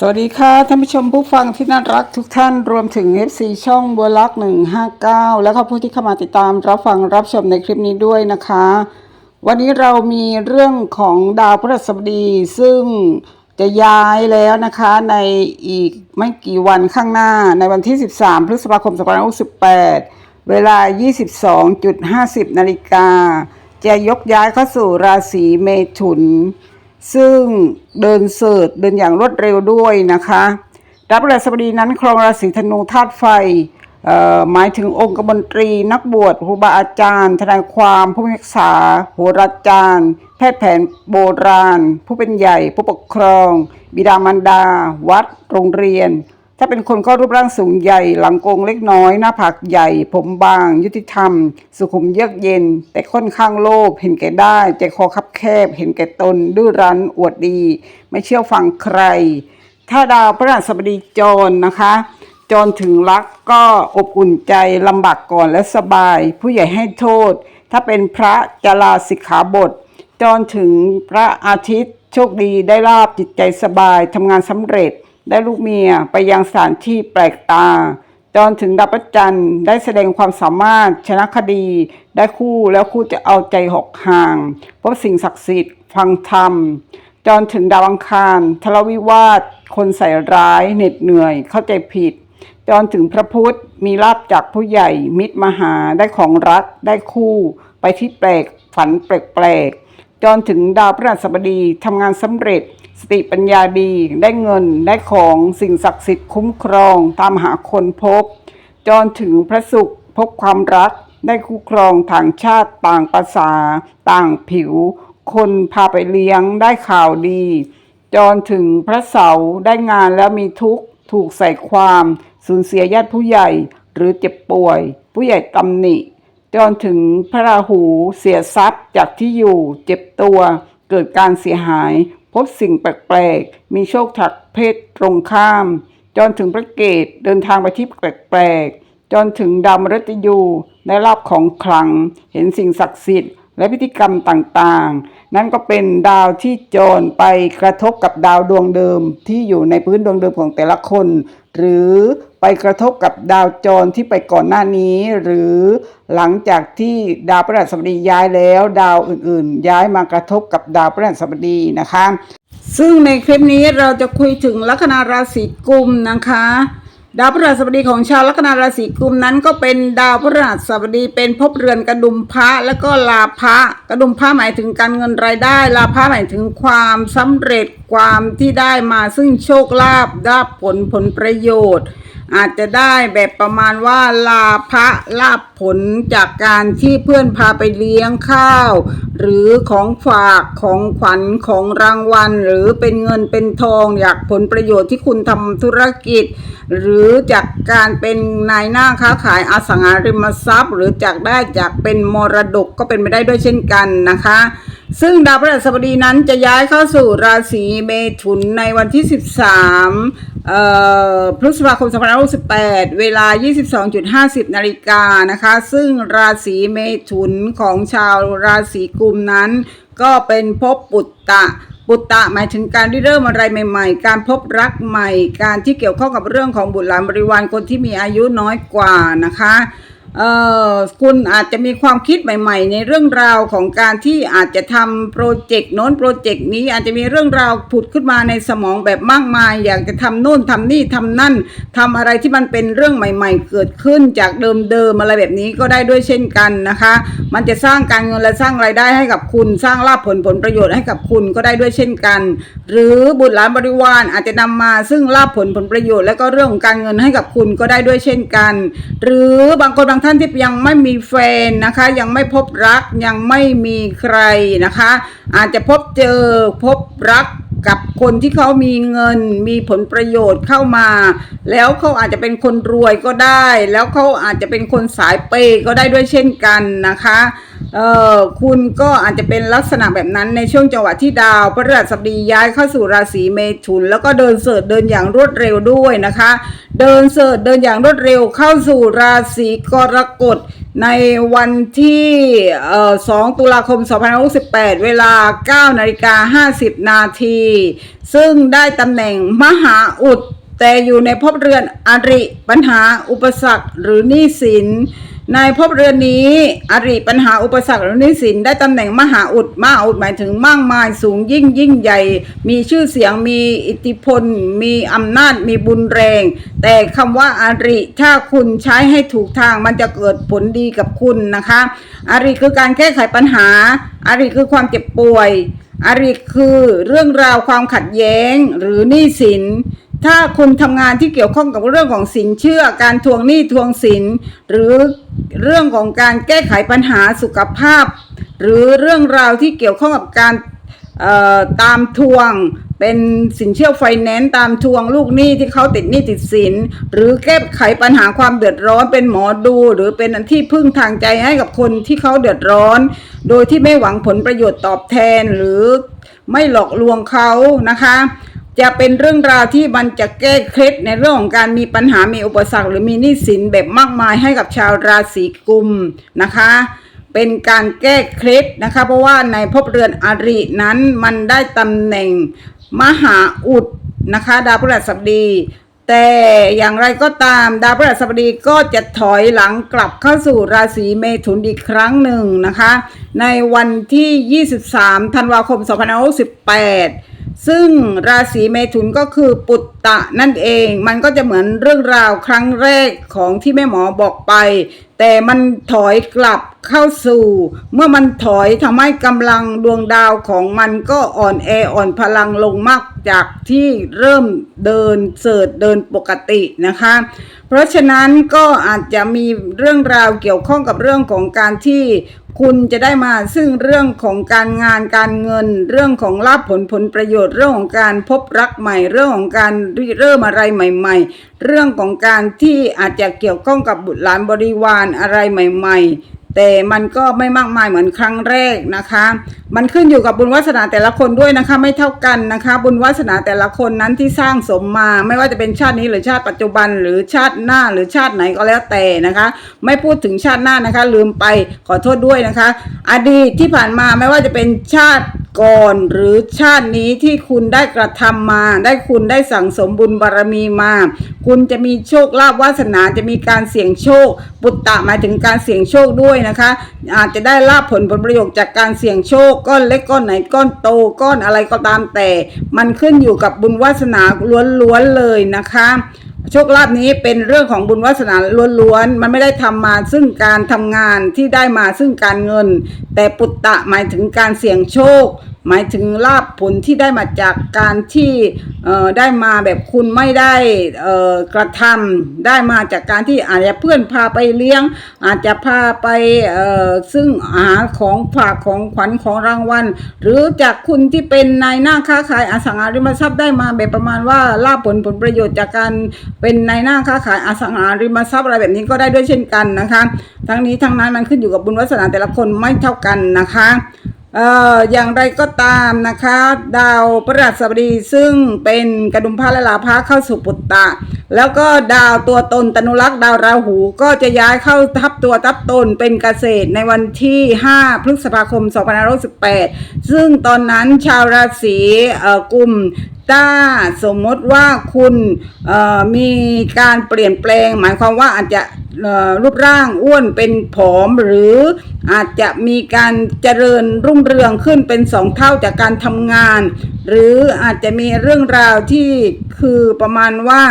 สวัสดีค่ะท่านผู้ชมผู้ฟังที่น่ารักทุกท่านรวมถึง FC ช่องบัวลักหนึ่งห้าเก้าแล้วก็ผู้ที่เข้ามาติดตามรับฟังรับชมในคลิปนี้ด้วยนะคะ วันนี้เรามีเรื่องของดาวพฤหัสบดีซึ่งจะย้ายแล้วนะคะในอีกไม่กี่วันข้างหน้าในวันที่ 13 พฤษภาคม2568 เวลา 22.50 นาฬิกาจะยกย้ายเข้าสู่ราศีเมถุน ซึ่งเดินเสิร์ชเดินอย่างรวดเร็วด้วยนะคะรับราชบดีนั้นครองราศีธนูธาตุไฟหมายถึงองค์กบนตรี นักบวชครูบาอาจารย์ ทนายความผู้พิพากษาโหราจารย์ แพทย์แผนโบราณ ผู้เป็นใหญ่ ผู้ปกครอง บิดามารดา วัด โรงเรียน ถ้าเป็นคนก็รูปร่างสูงใหญ่ หลังโกงเล็กน้อย หน้าผากใหญ่ ผมบาง ยุติธรรม สุขุมเยือกเย็น แต่ค่อนข้างโลภเห็นแก่ได้ใจคอคับแคบ เห็นแก่ตน ดื้อรั้นอวดดี ไม่เชื่อฟังใคร ถ้าดาวพระราชบดีจรนะคะจรถึงรักก็อบอุ่นใจลำบากก่อนและสบาย ผู้ใหญ่ให้โทษ ถ้าเป็นพระจาลาสิกขาบทจนถึงพระอาทิตย์ โชคดีได้ลาบจิตใจสบายทำงานสำเร็จ ได้ลูกเมียไปยังสถานที่แปลกตาจนถึงดับพระจันได้แสดงความสามารถชนะคดี ได้คู่แล้วคู่จะเอาใจหอกห่าง พบสิ่งศักดิ์สิทธิ์ฟังธรรมจนถึงดาวังคารทะเลาะวิวาท คนใส่ร้ายเหน็ดเหนื่อยเข้าใจผิดจนถึงพระพุทธมีลาบจากผู้ใหญ่มิตรมหาได้ของรักได้คู่ ไปที่แปลกฝันแปลกๆจนถึงดาวพฤหัสบดีทำงานสำเร็จ สติปัญญาดีได้เงินได้ของสิ่งศักดิ์สิทธิ์คุ้มครองตามหาคนพบ จนถึงพระศุกร์พบความรัก ได้คู่ครองทางชาติต่างภาษา ต่างผิว คนพาไปเลี้ยงได้ข่าวดี จนถึงพระเสาได้งานแล้วมีทุกข์ถูกใส่ความสูญเสียญาติผู้ใหญ่หรือเจ็บป่วย ผู้ใหญ่ตำหนิจนถึงพระราหูเสียทรัพย์จากที่อยู่เจ็บตัวเกิดการเสียหาย พบสิ่งแปลกๆ มีโชคถักเพศตรงข้าม จนถึงพระเกตเดินทางไปที่แปลกๆ จนถึงดาวมฤตยูได้รับของขลัง เห็นสิ่งศักดิ์สิทธิ์และพิธีกรรมต่างๆ นั่นก็เป็นดาวที่โจรไปกระทบกับดาวดวงเดิมที่อยู่ในพื้นดวงเดิมของแต่ละคน หรือ ไปกระทบกับดาวจรที่ไปก่อนหน้านี้ หรือหลังจากที่ดาวพฤหัสบดีย้ายแล้ว ดาวอื่นๆ ย้ายมากระทบกับดาวพฤหัสบดีนะคะ ซึ่งในคลิปนี้เราจะคุยถึงลัคนาราศีกุมนะคะดาวพฤหัสบดีของชาวลัคนาราศีกุมนั้นก็เป็นดาวพฤหัสบดีเป็นภพเรือนกระดุมพระแล้วก็ลาภะกระดุมพระหมายถึงการเงินรายได้ ลาภะหมายถึงความสำเร็จความที่ได้มาซึ่งโชคลาภได้ผลผลประโยชน์ อาจจะได้แบบประมาณว่าลาภะลาภผลจากการที่เพื่อนพาไปเลี้ยงข้าว หรือของฝากของขวัญของรางวัล หรือเป็นเงินเป็นทองอยากผลประโยชน์ที่คุณทำธุรกิจ หรือจากการเป็นนายหน้าค้าขายอสังหาริมทรัพย์ หรือจากได้จากเป็นมรดกก็เป็นไปได้ด้วยเช่นกันนะคะ ซึ่งดาวพฤหัสบดีนั้นจะย้ายเข้าสู่ราศีเมถุนในวันที่ 13พฤษภาคม2568 เวลา 22.50 นาฬิกานะคะ ซึ่งราศีเมถุนของชาวราศีกุมนั้น ก็เป็นภพปุตตะปุตตะหมายถึงการที่เริ่มอะไรใหม่ ๆ การพบรักใหม่ การที่เกี่ยวข้องกับเรื่องของบุตรหลานบริวารคนที่มีอายุน้อยกว่านะคะ คุณอาจจะมีความคิดใหม่ ๆ ในเรื่องราวของการที่อาจจะทำโปรเจกต์โน้นโปรเจกต์นี้อาจจะมีเรื่องราวผุดขึ้นมาในสมองแบบมากมาย อยากจะทำโน่นทำนี่ทำนั่นทำอะไรที่มันเป็นเรื่องใหม่ ๆ เกิดขึ้นจากเดิมๆอะไรแบบนี้ก็ได้ด้วยเช่นกันนะคะ มันจะสร้างการเงินและสร้างรายได้ให้กับคุณ สร้างลาภผลผลประโยชน์ให้กับคุณก็ได้ด้วยเช่นกัน หรือบุตรหลานบริวารอาจจะนำมาซึ่งลาภผลผลประโยชน์ และก็เรื่องของการเงินให้กับคุณก็ได้ด้วยเช่นกัน หรือบางคนบางท่านที่ยังไม่มีแฟนนะคะ ยังไม่พบรักยังไม่มีใครนะคะ อาจจะพบเจอพบรักกับคนที่เขามีเงินมีผลประโยชน์เข้ามา แล้วเขาอาจจะเป็นคนรวยก็ได้ แล้วเขาอาจจะเป็นคนสายเปย์ก็ได้ด้วยเช่นกันนะคะ เอ่อคุณก็อาจจะเป็นลักษณะแบบนั้นในช่วงจังหวะที่ดาวพฤหัสบดีย้ายเข้าสู่ราศีเมถุน แล้วก็เดินเสร์เดินอย่างรวดเร็วด้วยนะคะ เดินเสร์เดินอย่างรวดเร็วเข้าสู่ราศีกรกฎในวันที่เอ่อ2ตุลาคม 2568 เวลา 9 นาฬิกา 50 นาที ซึ่งได้ตำแหน่งมหาอุด แต่อยู่ในภพเรือนอริปัญหาอุปสรรคหรือหนี้สิน ในภพเรือนนี้อริปัญหาอุปสรรคหรือหนี้สิน ได้ตำแหน่งมหาอุดมหาอุดหมายถึงมากมายสูงยิ่งยิ่งใหญ่ มีชื่อเสียงมีอิทธิพล มีอำนาจมีบุญแรง แต่คำว่าอาริถ้าคุณใช้ให้ถูกทางมันจะเกิดผลดีกับคุณนะคะอาริคือการแก้ไขปัญหาอาริคือความเจ็บป่วยอาริคือเรื่องราวความขัดแย้งหรือหนี้สิน ถ้าคุณทำงานที่เกี่ยวข้องกับเรื่องของสินเชื่อ การทวงหนี้ทวงสิน หรือเรื่องของการแก้ไขปัญหาสุขภาพ หรือเรื่องราวที่เกี่ยวข้องกับการตามทวงเป็นสินเชื่อไฟแนนซ์ตามทวงลูกหนี้ที่เขาติดหนี้ติดสิน หรือแก้ไขปัญหาความเดือดร้อนเป็นหมอดู หรือเป็นที่พึ่งทางใจให้กับคนที่เขาเดือดร้อน โดยที่ไม่หวังผลประโยชน์ตอบแทนหรือไม่หลอกลวงเขานะคะ จะเป็นเรื่องราวที่มันจะแก้เคล็ดในเรื่องของการมีปัญหา มีอุปสรรค หรือมีหนี้สินแบบมากมายให้กับชาวราศีกุมนะคะ เป็นการแก้เคล็ดนะคะ เพราะว่าในภพเรือนอรินั้นมันได้ตำแหน่งมหาอุดนะคะ ดาวพฤหัสบดีแต่อย่างไรก็ตามดาวพฤหัสบดีก็จะถอยหลังกลับเข้าสู่ราศีเมถุนอีกครั้งหนึ่งนะคะ ในวันที่ 23 ธันวาคม 2568 ซึ่งราศีเมถุนก็คือปุตตะนั่นเอง มันก็จะเหมือนเรื่องราวครั้งแรกของที่แม่หมอบอกไป แต่มันถอยกลับ เข้าสู่ เมื่อมันถอยทำให้กำลังดวงดาวของมันก็อ่อนแออ่อนพลังลงมากจากที่เริ่มเดินเสิร์ชเดินปกตินะคะ เพราะฉะนั้นก็อาจจะมีเรื่องราวเกี่ยวข้องกับเรื่องของการที่คุณจะได้มาซึ่งเรื่องของการงานการเงิน เรื่องของลาภผลผลประโยชน์เรื่องของการพบรักใหม่ เรื่องของการเริ่มอะไรใหม่ ๆ เรื่องของการที่อาจจะเกี่ยวข้องกับบุตรหลานบริวารอะไรใหม่ ๆ แต่มันก็ไม่มากมายเหมือนครั้งแรกนะคะ มันขึ้นอยู่กับบุญวาสนาแต่ละคนด้วยนะคะ ไม่เท่ากันนะคะ บุญวาสนาแต่ละคนนั้นที่สร้างสมมา ไม่ว่าจะเป็นชาตินี้หรือชาติปัจจุบันหรือชาติหน้าหรือชาติไหนก็แล้วแต่นะคะ ไม่พูดถึงชาติหน้านะคะ ลืมไปขอโทษด้วยนะคะ อดีตที่ผ่านมาไม่ว่าจะเป็นชาติ ก่อนหรือชาตินี้ที่คุณได้กระทำมา ได้คุณได้สั่งสมบุญบารมีมา คุณจะมีโชคลาภวาสนาจะมีการเสี่ยงโชค ปุตตะหมายถึงการเสี่ยงโชคด้วยนะคะ อาจจะได้ลาภผลผลประโยชน์จากการเสี่ยงโชค ก้อนเล็กก้อนไหนก้อนโตก้อนอะไรก็ตามแต่ มันขึ้นอยู่กับบุญวาสนาล้วนๆเลยนะคะ โชคลาภนี้เป็นเรื่องของบุญวาสนาล้วนๆ มันไม่ได้ทำมาซึ่งการทำงานที่ได้มาซึ่งการเงิน แต่ปุตตะหมายถึงการเสี่ยงโชคหมายถึงลาภผลที่ได้มาจากการที่ได้มาแบบคุณไม่ได้กระทำได้มาจากการที่อาจจะเพื่อนพาไปเลี้ยง อาจจะพาไปซึ่งอาหารของฝากของขวัญของรางวัล หรือจากคุณที่เป็นนายหน้าค้าขายอสังหาริมทรัพย์ได้มาแบบประมาณว่าลาภผลผลประโยชน์จากการเป็นนายหน้าค้าขายอสังหาริมทรัพย์อะไรแบบนี้ก็ได้ด้วยเช่นกันนะคะ ทั้งนี้ทั้งนั้นมันขึ้นอยู่กับบุญวาสนาแต่ละคนไม่เท่ากันนะคะ เอ่ออย่างไรก็ตามนะคะ ดาวพฤหัสบดีซึ่งเป็นกระดุมพระและลาพระเข้าสู่ปุตตะ แล้วก็ดาวตัวตนตนุรักษ์ดาวราหูก็จะย้ายเข้าทับตัวทับตนเป็นเกษตรในวันที่ 5 พฤษภาคม 2518ซึ่งตอนนั้นชาวราศีเอ่อกุม ถ้าสมมติว่าคุณมีการเปลี่ยนแปลง หมายความว่าอาจจะรูปร่างอ้วนเป็นผอมหรืออาจจะมีการเจริญรุ่งเรืองขึ้นเป็นสองเท่าจากการทำงาน หรืออาจจะมีเรื่องราวที่คือประมาณว่า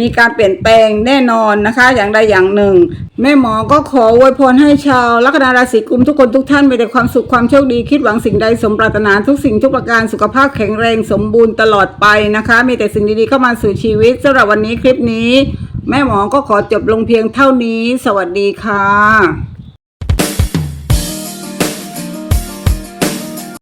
มีการเปลี่ยนแปลงแน่นอนนะคะ อย่างใดอย่างหนึ่ง แม่หมอก็ขออวยพรให้ชาวลัคนาราศีกุมทุกคนทุกท่านมีแต่ความสุขความโชคดีคิดหวังสิ่งใดสมปรารถนาทุกสิ่งทุกประการสุขภาพแข็งแรงสมบูรณ์ตลอดไปนะคะ มีแต่สิ่งดีๆเข้ามาสู่ชีวิตสำหรับวันนี้คลิปนี้ แม่หมอก็ขอจบลงเพียงเท่านี้ สวัสดีค่ะ